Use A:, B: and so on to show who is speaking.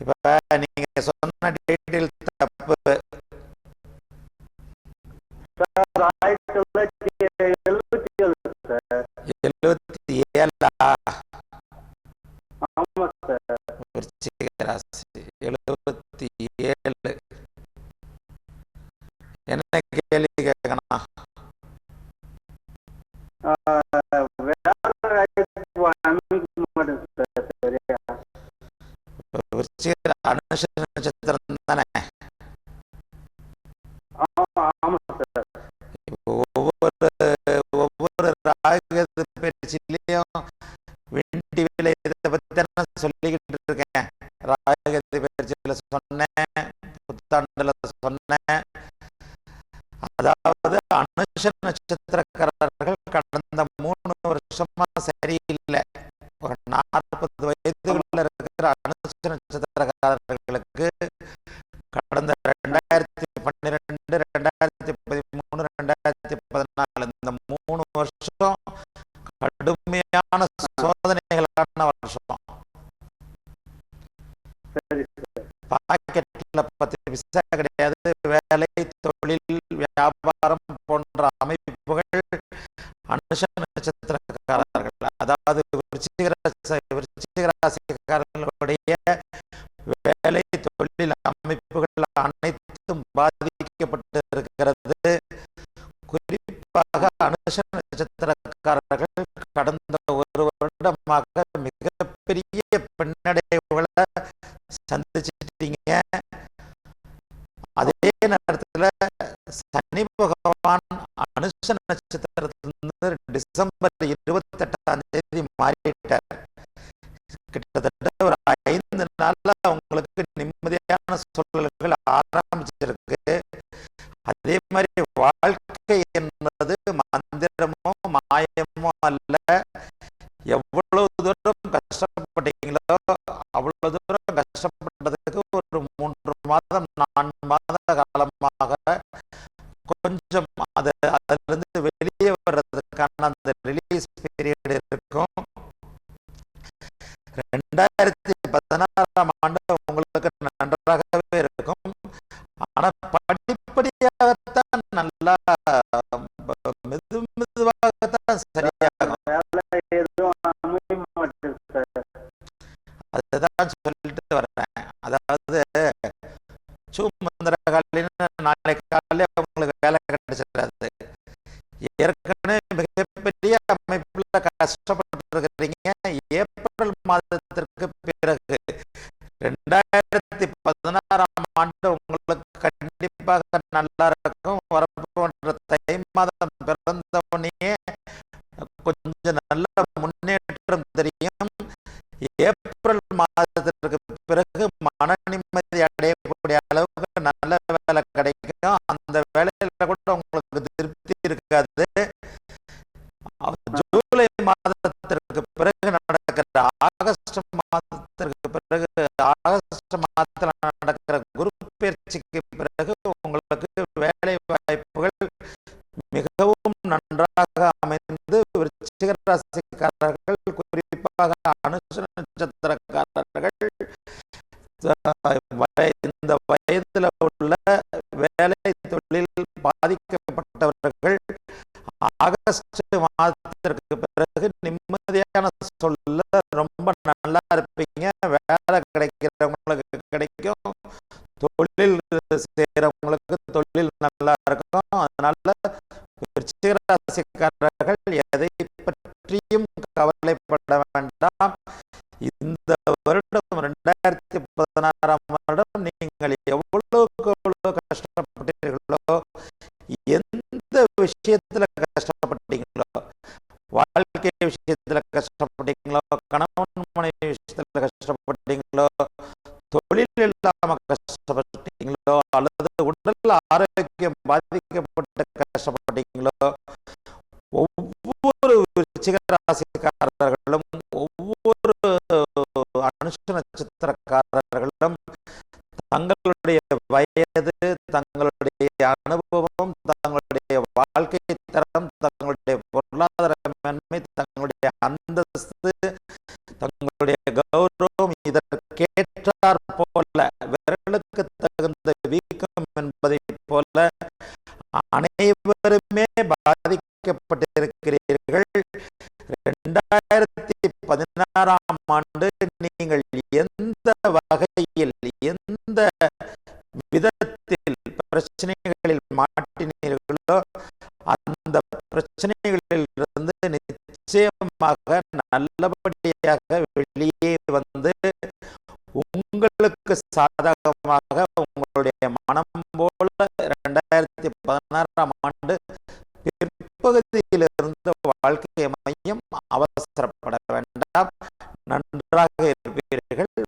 A: இப்ப நீங்க சொன்ன டீட்டெயில் தப்பு.
B: ஆயிரத்தி எழுபத்தி ஏழு?
A: ஏழா
B: ஆமா
A: ராசி எழுபத்தி ஏழு. என்ன கேள்வி கேட்கணும்? ஒவ்வொரு ராகத்து பயிற்சியிலையும் வெண்டி விலை இதை பற்றி நான் சொல்லிக்கிட்டு இருக்கேன். ராகத்து பயிற்சியில சொன்னேன் புத்தாண்டுல சொன்னேன். அதாவது அனுஷ நட்சத்திரக்காரர்கள் கடந்த மூணு வருஷமா சரியில்லை. ஒரு நாற்பது வயதுல இருக்கிற அனுஷ நட்சத்திரக்காரர்களுக்கு கடந்த ரெண்டாயிரத்தி பன்னிரெண்டு ரெண்டாயிரத்தி பதிமூணு ரெண்டாயிரத்தி பதினாலு இந்த மூணு வருஷம் கடுமையான சோதனைகளான வருஷம்
B: சரி சார்
A: பாக்கெட்ல பத்து பிசா கிடையாது. வேலை தொழில் வியாபாரம் போன்ற அமைப்புகள் அனுஷ நட்சத்திரக்காரர்கள். அதாவது விருச்சிக வேலை தொழில் அமைப்புகள் அனைத்தும் பாதிக்கப்பட்டு இருக்கிறது குறிப்பாக அனுஷ நட்சத்திரக்காரர்கள் கடந்த ஒரு வருடமாக மிகப்பெரிய பின்னடைவுகளை சந்திச்சு டிசம்பர் இருபத்தி எட்டாம் தேதி மாறிட்டார். கிட்டத்தட்ட ஒரு ஐந்து நாள்ல அவங்களுக்கு நிம்மதியான சூழல்கள் ஆரம்பிச்சிருக்கு. அதே மாதிரி வாழ்க்கை என்பது மந்திரமோ மாயமோ அல்ல. எவ்வளவு தூரம் கஷ்டப்பட்டீங்களோ அவ்வளவு தூரம் கஷ்டப்பட்டதுக்கு ஒரு மூன்று மாதம் நான்கு மாத காலமாக கொஞ்சம் அது அதிலிருந்து வெளியே வர்றதுக்கான அந்த ரிலீஸ் பீரியட் இருக்கும். ரெண்டாயிரத்தி பதினாறாம் ஆண்டு உங்களுக்கு நன்றாகவே இருக்கும். ஆனால் படிப்படியாகத்தான் நல்லா மெது மெதுவாகத்தான் சரியாகும். அதுதான் சொல்லிட்டு வர்றேன் அதாவது சுமந்திர நாளைக்கு நாளை காலையில உங்களுக்கு வேலை கிடைச்சிடாது ஏற்கனவே மிகப்பெரிய கஷ்டப்பட்டிருக்கிறீங்க கஷ்டப்பட்டு ஏப்ரல் மாதத்திற்கு பிறகு ரெண்டாயிரத்தி பதினாறாம் ஆண்டு உங்களுக்கு கண்டிப்பாக நல்லா இருக்கும். வரப்போன்ற தை மாதம் பிறந்தவனையே கொஞ்சம் நல்ல முன்னேற்றம் தெரியும். ஏப்ரல் மாதத்திற்கு பிறகு மன நிம்மதி அடையக்கூடிய அளவுக்கு நல்ல வேலை கிடைக்கும். அந்த வேலையில கூட உங்களுக்கு திருப்தி இருக்காது. பிறகு நடக்கிற ஆகஸ்ட் மாதத்திற்கு பிறகு ஆகஸ்ட் மாதத்தில் நடக்கிற குரு பயிற்சிக்கு பிறகு உங்களுக்கு வேலை வாய்ப்புகள் மிகவும் நன்றாக அமைந்து விருச்சிக ராசிக்காரர்கள் குறிப்பாக அனுச நட்சத்திரக்காரர்கள் இந்த வயதுல உள்ள வேலை தொழில் பாதிக்கப்பட்டவர்கள் ஆகஸ்ட் மாதத்திற்கு பிறகு நிம்மதியான சொல்ல ரொம்ப நல்லா இருப்பீங்க. வேலை கிடைக்கிறவங்களுக்கு கிடைக்கும். தொழில் செய்யறவங்களுக்கு தொழில் நல்லா இருக்கும். அதனால விருச்சிகராசிக்காரர்கள் எதை பற்றியும் கவலைப்பட வேண்டாம். இந்த வருடம் ரெண்டாயிரத்தி பதினாறாம் வருடம் நீங்கள் எவ்வளவுக்கு எவ்வளவு கஷ்டப்பட்டீர்களோ எந்த விஷயத்துல விஷயத்தில் கஷ்டப்பட்டீங்களோ தொழில் இல்லாமல் கஷ்டப்பட்டீங்களோ அல்லது உடல் ஆரோக்கியம் பாதிக்கப்பட்டு கஷ்டப்பட்டீங்களோ ஒவ்வொரு ராசிக்காரர்களும் ஒவ்வொரு அனுஷ நட்சத்திரக்காரர்களும் தங்களுடைய வயது தங்களுடைய அனுபவம் தங்களுடைய வாழ்க்கை தரம் தங்களுடைய பொருளாதார மென்மை தங்களுடைய அந்தஸ்து இதற்கேற்றார் போல விரலுக்கு தகுந்த வீக்கம் என்பதை போல அனைவருமே பாதிக்கப்பட்டிருக்கிறீர்கள். இரண்டாயிரத்தி பதினாறாம் ஆண்டு நீங்கள் எந்த வகையில் எந்த விதத்தில் பிரச்சனைகளில் மாட்டினீர்களோ அந்த பிரச்சனைகளில் இருந்து நிச்சயமாக நல்லபடியாக வெளியே வந்து உங்களுக்கு சாதகமாக உங்களுடைய மனம் போல இரண்டாயிரத்தி பதினாறாம் ஆண்டு பிற்பகுதியிலிருந்து வாழ்க்கை மையம் அவசரப்பட வேண்டாம். நன்றாக இருப்பீர்கள்.